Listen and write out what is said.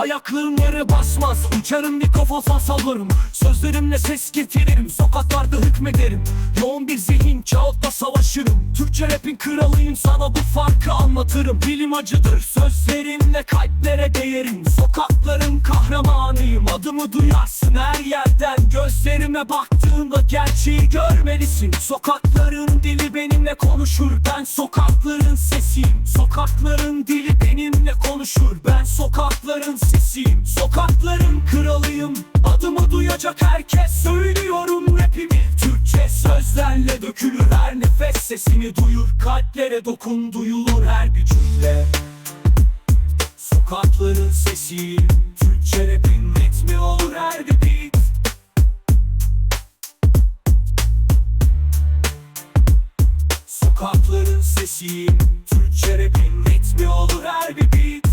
Ayaklarım yere basmaz Uçarım mikrofon sallarım. Sözlerimle ses getiririm Sokaklarda hükmederim. Yoğun bir zihin kağıtla savaşırım. Türkçe rapin kralıyım sana bu farkı anlatırım. Dilim acıdır sözlerimle kalplere değerim. Sokakların kahramanıyım Adımı duyarsın her yerden. Gözlerime baktığında gerçeği görmelisin. Sokakların dili benimle konuşur Ben sokakların sesiyim. Sokakların dili benimle konuşur Ben sokakların sesiyim Sokakların kralıyım. Adımı duyacak herkes Söylüyorum rapimi. Türkçe sözlerle dökülür her nefes. Sesini duyur kalplere dokun Duyulur her bir cümle. Sokakların sesiyim Türkçe rapin ritmi olur her bir beat. Sokakların sesiyim Türkçe rapin ritmi olur her bir beat